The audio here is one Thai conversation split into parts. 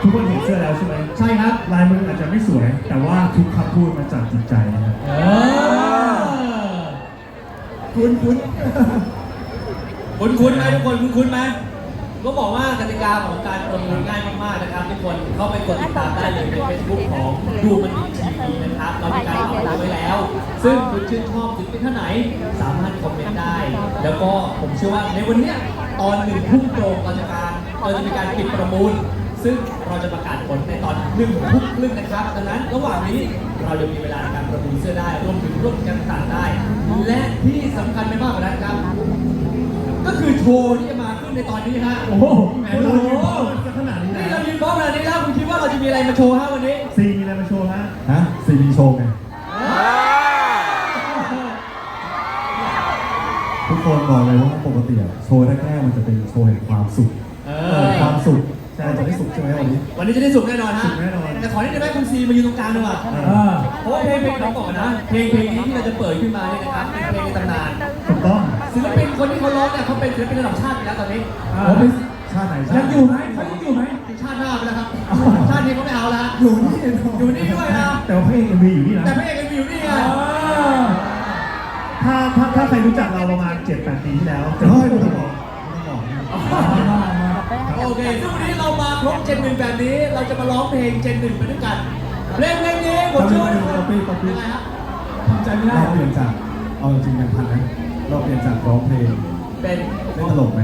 ทุกคนเห็นเสื้อแล้วใช่ไหมใช่ครับลายมืออาจจะไม่สวย แต่ว่าทุกคำพูดมาจากจิตใจนะครับเออคุ้นคุ้นคุ้นคุ้นๆไหมทุกคนคุ้นคุ้นๆไหมก็บอกว่ากติกาของการประมูลง่ายมากๆนะครับทุกคนเข้าไปกดติดตามได้เลยใน Facebook ของดูมันดีทีวีนะครับเรามีการประมูลไว้แล้ว ซึ่งคุณชื่นชอบศิลปินท่านไหนสามารถคอมเมนต์ได้ แล้วก็ผมเชื่อว่าในวันเนี้ยตอนหนึ่งทุ่มตรงเราจะการเราจะมีการปิดประมูล ซึ่งเราจะประกาศผลในตอนหนึ่งทุ่มครึ่งนะครับ ดังนั้นระหว่างนี้เรายังมีเวลาในการประมูลเสื้อได้รวมถึงร่วมกิจกรรมต่างๆได้ และที่สำคัญไม่มากกว่านั้นครับ ก็คือโชว์ที่จะมาขึ้นในตอนนี้ฮะโอ้โหแหมเราโอ้ยืนโหพร้อมกันขนาดนี้นี่นะเรายืนพร้อมขนาดนี้แล้วคุณคิดว่าเราจะมีอะไรมาโชว์ฮะวันนี้ ซีมีอะไรมาโชว์ฮะฮะซีมีโชว์ไงทุกคนบอกเลยว่าปกติอะโชว์แรกๆมันจะเป็นโชว์แห่งความสุข เอเออความสุขใช่จะ ได้สุขใช่ไหมวันนี้ วันนี้จะได้สุขแน่นอนฮะสุขแน่นอน แต่ขอที่จะให้คุณซีมายืนตรงกลางดีกว่าเอเอออเพราะว่าเพลงเพลงเราบอกก่อนนะ เพลงเพลงนี้ที่เราจะเปิดขึ้นมาเนี่ยนะครับเป็นเพลงในตำนานถูกต้องศิลปินคนที่เขาร้องเนี่ยเขาเป็นศิลปินระดับชาติไปแล้วตอนนี้อ่าโอ้เป็นชาติไหนชายังติอยู่ไหมเขายังอยู่ไหมถึงชาติหน้าไปแล้วครับ ชาตินี้เขาไม่เอาแล้ว อยู่นี่เองอยู่นี่ด้วยนะ แต่ว่าเพลงยังมีอยู่นี่นะแต่พระเอกยังอยู่นี่ไง ถ้าถ้าถ้าใครรู้จักเราประมาณ7-8ปีที่แล้วจะเฮ้ไม่ยไม่ต้ต้อองงบบออกกไม่ต้องบอก โอเคซึ่งวันนี้เรามาครบเจนหนึ่งแบบนี้ เราจะมาร้องเพลงเจนหนึ่งไปด้วยกันเพลงเพลงนี้ผมเชื่อว่าทุกคนป๊อปปี้ป๊อปปี้ยังไงฮะทำใจไม่ได้เราเปลี่ยนจากเอาจริงๆยังทันนะเราเปลี่ยนจากร้องเพลงเป็นเล่นตลกไหม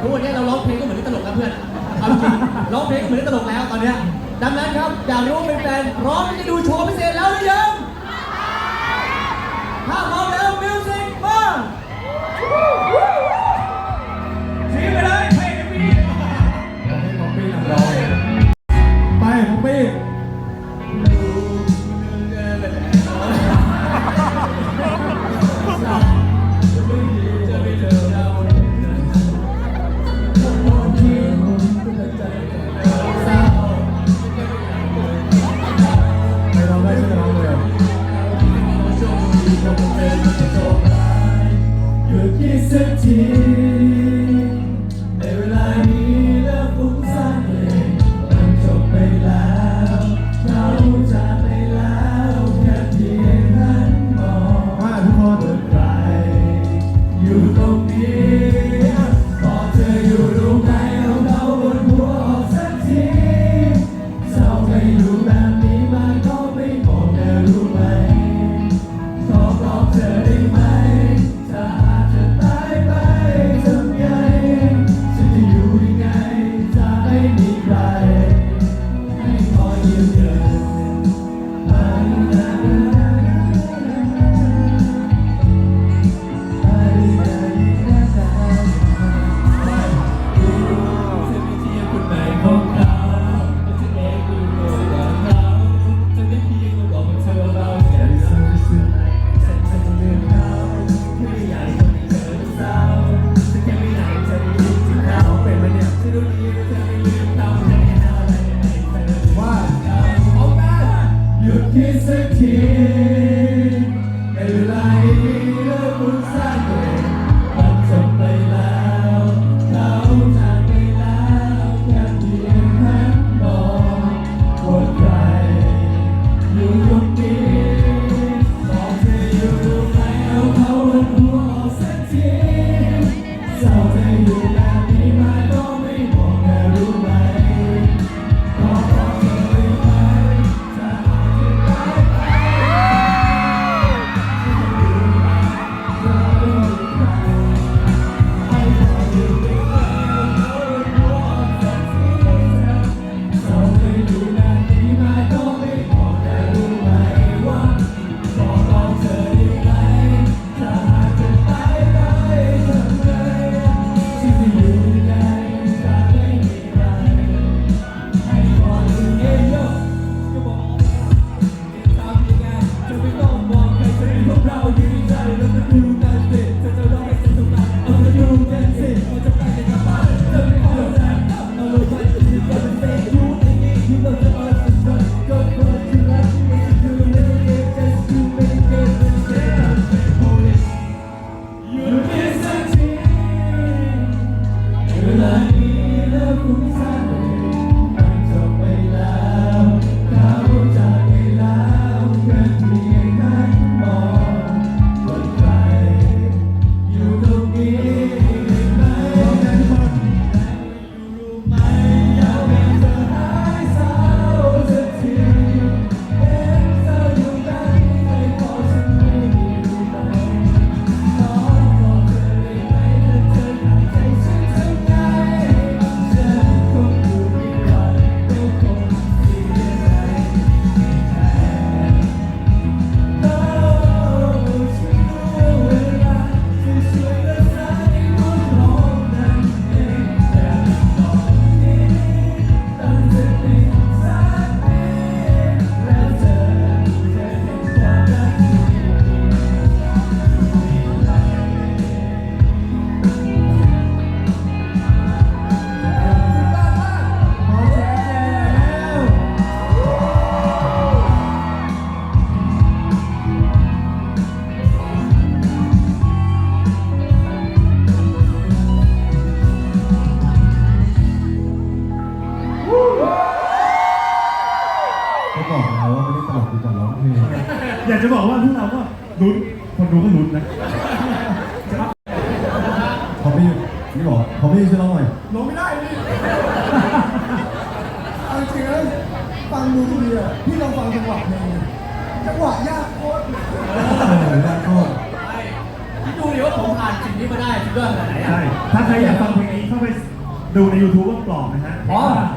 ทุกวันนี้เราร้องเพลงก็เหมือนเล่นตลกนะเพื่อนเอาจริงร้องเพลงก็เหมือนเล่นตลกแล้วตอนเนี้ยดังนั้นครับอยากรู้ว่าเป็นแฟนพร้อมที่จะดูโชว์พิเศษแล้วหรือยังถ้าพร้อมแล้วมิวสิกมา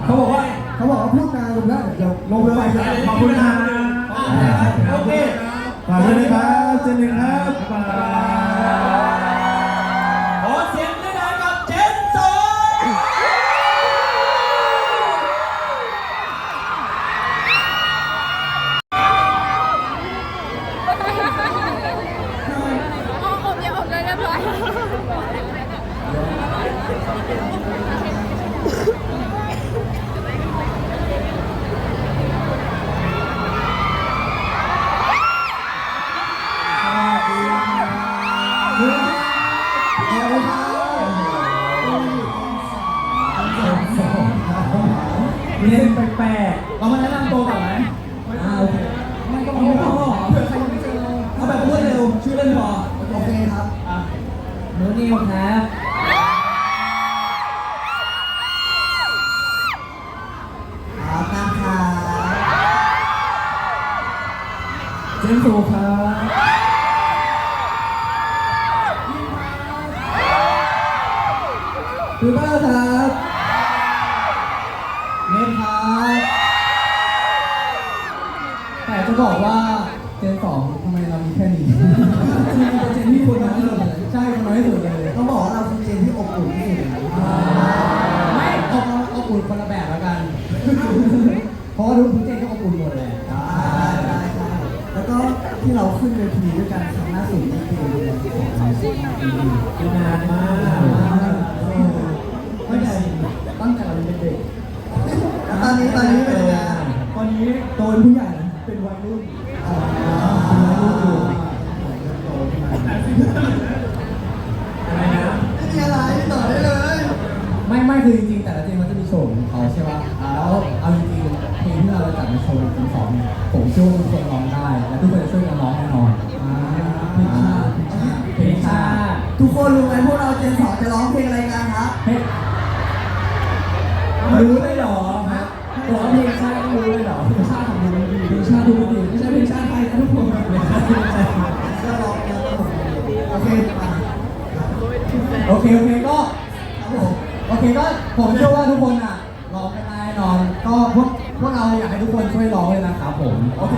เขาบอกว่าเขาบอกว่าพูดนานลงได้เดี๋ยวลงไปเลยขอบคุณครับโอเคฝากด้วยนะครับเจนหนึ่งครับบ๊ายบาย เรียนแปลกๆเรามาแนะนำตัวก่อนไหมอ่าโอเคไม่ต้องไม่ต้องเผื่อใครยังไม่เจอเอาแบบรวดเร็วชื่อเล่นพอโอเคครับอะโนนิวครับครับนะครับเจนสูครับคื คนละแบบแล้วกัน เพราะว่าทุกเจนก็อบอุ่นหมดเลยใช่ใช่แล้วก็ที่เราขึ้นเวทีด้วยกันครั้งล่าสุดนี่คือเดือนที่สองปีนาน รู้ได้หรอฮะร้องเพลงชาติต้องรู้เลยเหรอเพลงชาติของดูดีเพลงชาติดูดีไม่ใช่เพลงชาติไทยนะทุกคนเพลงชาติไทยก็ร้องนะโอเคโอเคโอเคก็โอเคก็ผมเชื่อว่าทุกคนอะร้องกันได้แน่นอนก็พวกพวกเราอยากให้ทุกคนช่วยร้องเลยนะครับผมโอเค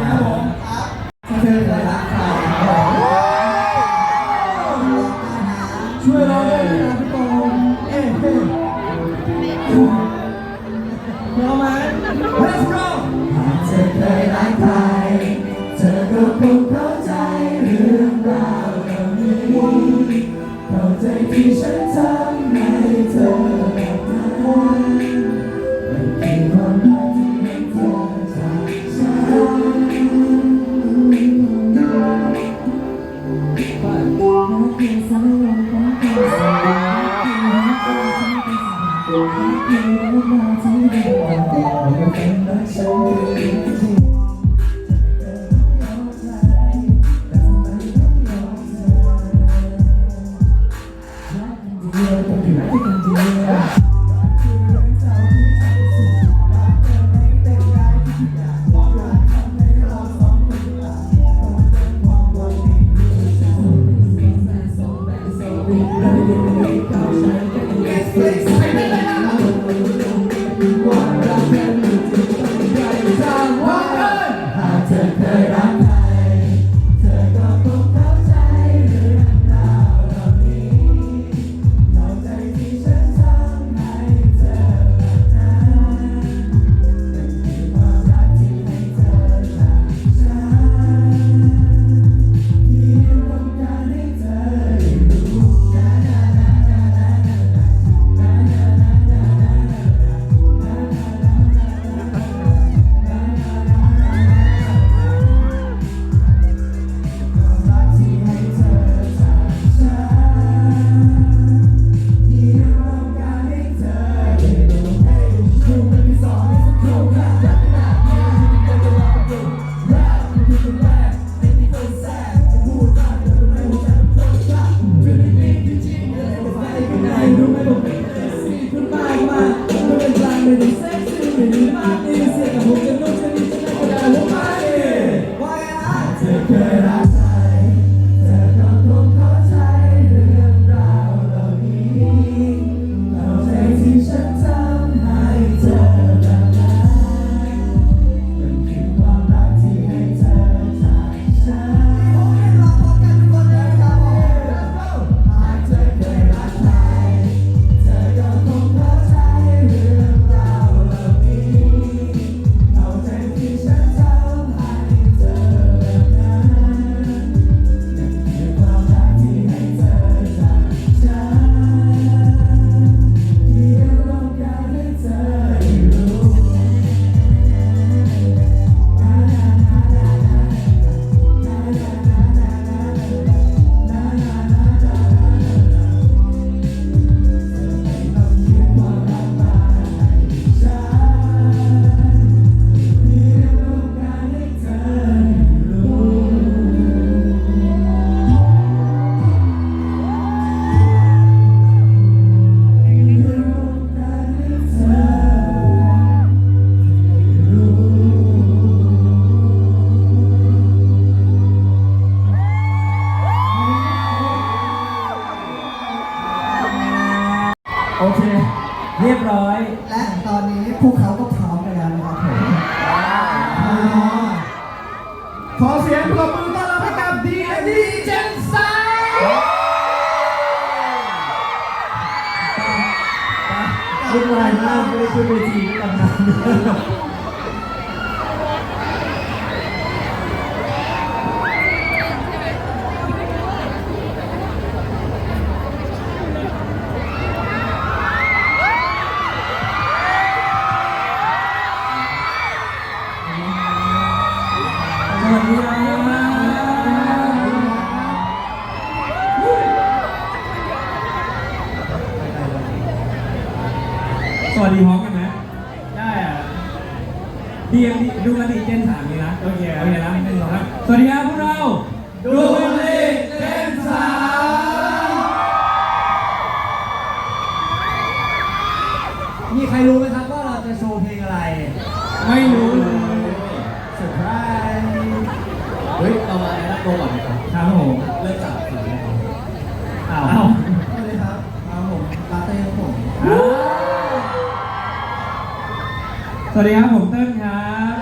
สวัสดีครับผมเติ้ลครับ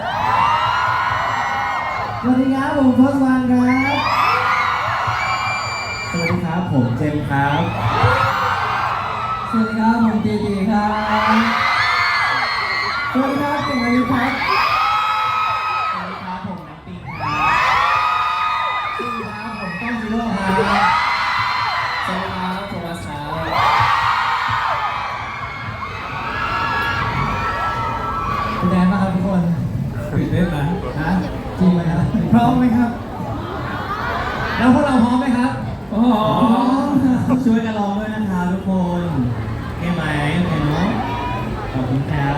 สวัสดีครับผมพอสวานครับ สวัสดีครับผมเจมส์ครับ สวัสดีครับผมเจดีครับ สวัสดีครับเก่งอายุครับ จริงไหมครับพร้อมไหมครับ แล้วพวกเราพร้อมไหมครับโอ้โหช่วยกันร้องด้วยนะครับทุกคนเข้าไหมเข้าเนาะขอบคุณครับ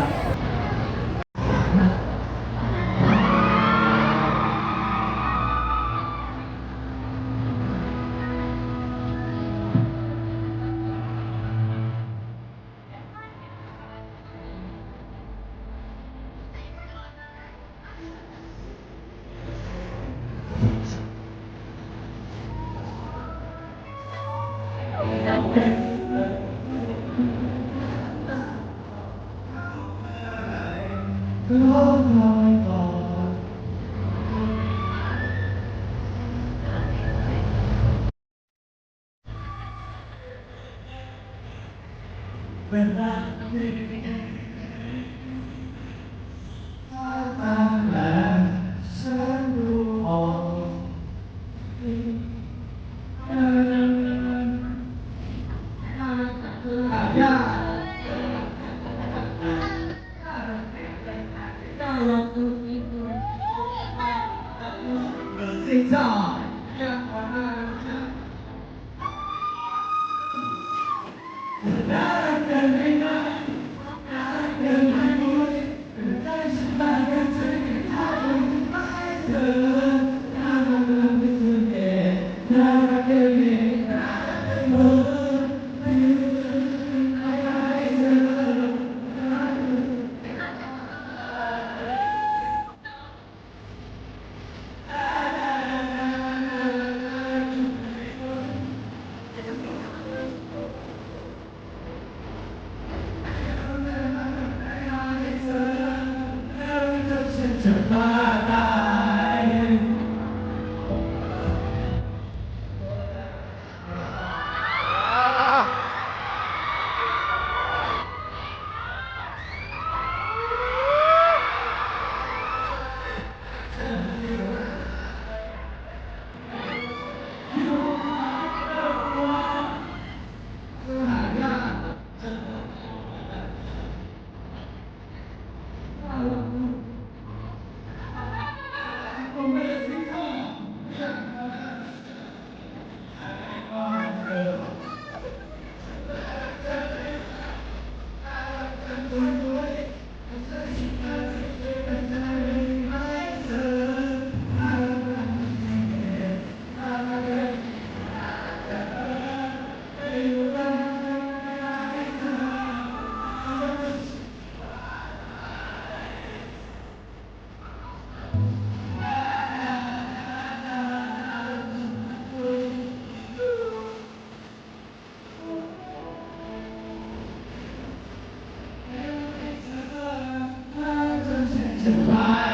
survive.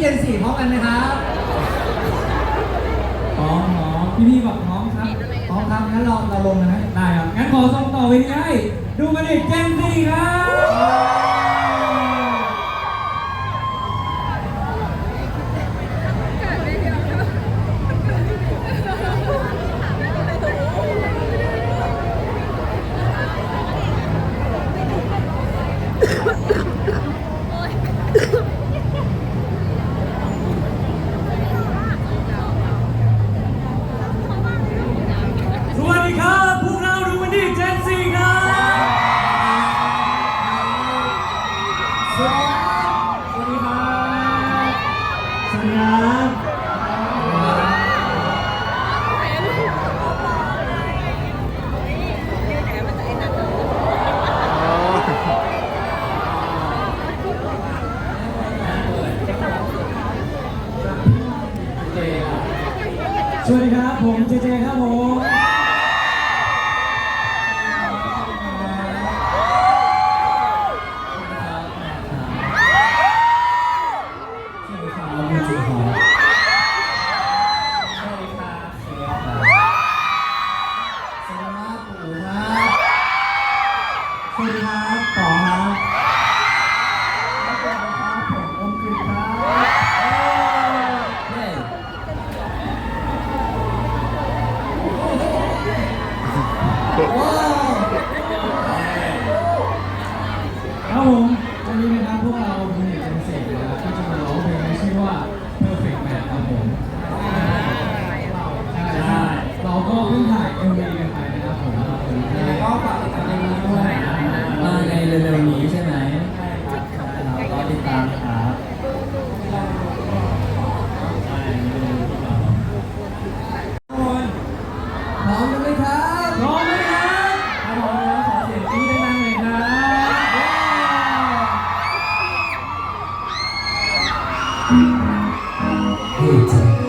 เจนสี่พร้อมกันไหมครับอ๋ออ๋อพี่พี่บอกพร้อมครับพร้อมครับงั้นเราเราลงนะได้ครับงั้นขอส่งต่อไปที่ให้ดูกันอีกเจนสี่ครับ Yeah. হয়েছে